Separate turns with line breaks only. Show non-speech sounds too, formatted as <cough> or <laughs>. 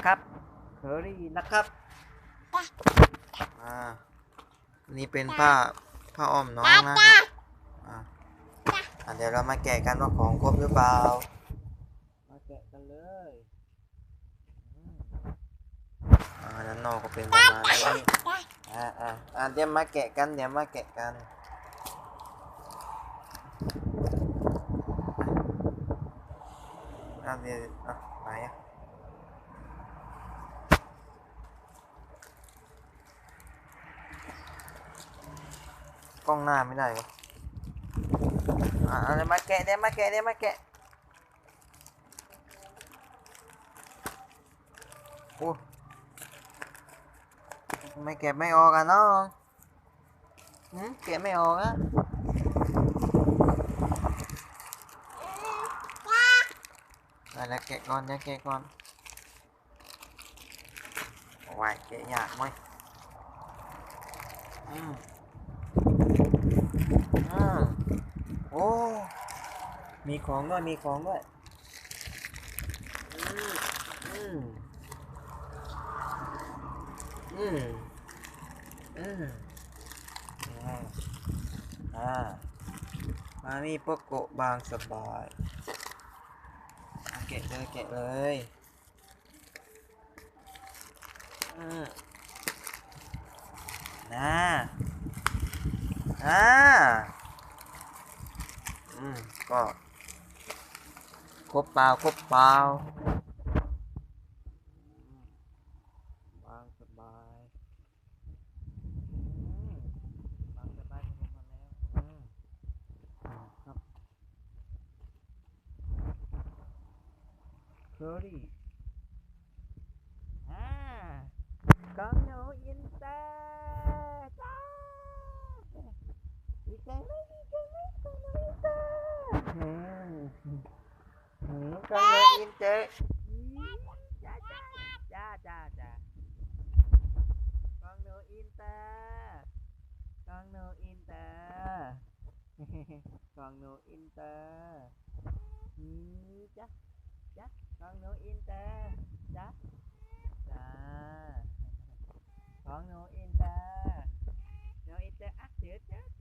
นะครับเคอรี่นะครับอ่านี่เป็นผ้าผ้าอ้อมน้องนะครับอ่าอะเดี๋ยวเรามาแกะกันว่าของครบหรือเปล่ามาแกะกันเลยอืมอ่าด้านนอกก็เป็นประมาณนี้อ่าอ่าอ่าเดี๋ยวมาแกะกันเดี๋ยวมาแกะกันอ่าเดี๋ยว กล้องหน้าไม่ได้วะอ่าเดี๋ยวมาแกะเดี๋ยวมาแกะเดี๋ยวมาแกะ โอ้ทำไม่เก็บไม่ออกอ่ะน้องหืมเก็บไม่ออกอ่ะได้แล้วแกะก่อนเดี๋ยวแกะก่อนโอ้ยแกะยากไหมอืม อืมโอ้มีของด้วยมีของด้วยอืมอืมอืมอืมอ่าอ่ามามีโปโกะบางสบายแกะเลยแกะเลยอืมน่า อ่าอืมก็ครบเปล่าครบเปล่าบางสบายอืมบางสบายลงมาแล้วอืมครับเคอรี่ Con ngồi im chứ. Dạ dạ. Dạ dạ dạ. Con ngồi im ta. Con ngồi im ta. <laughs> Con ngồi im ta. Dạ. Dạ. Con ngồi im ta. Dạ. Dạ. Con ngồi im ta. Ngồi im ta ác chết chết.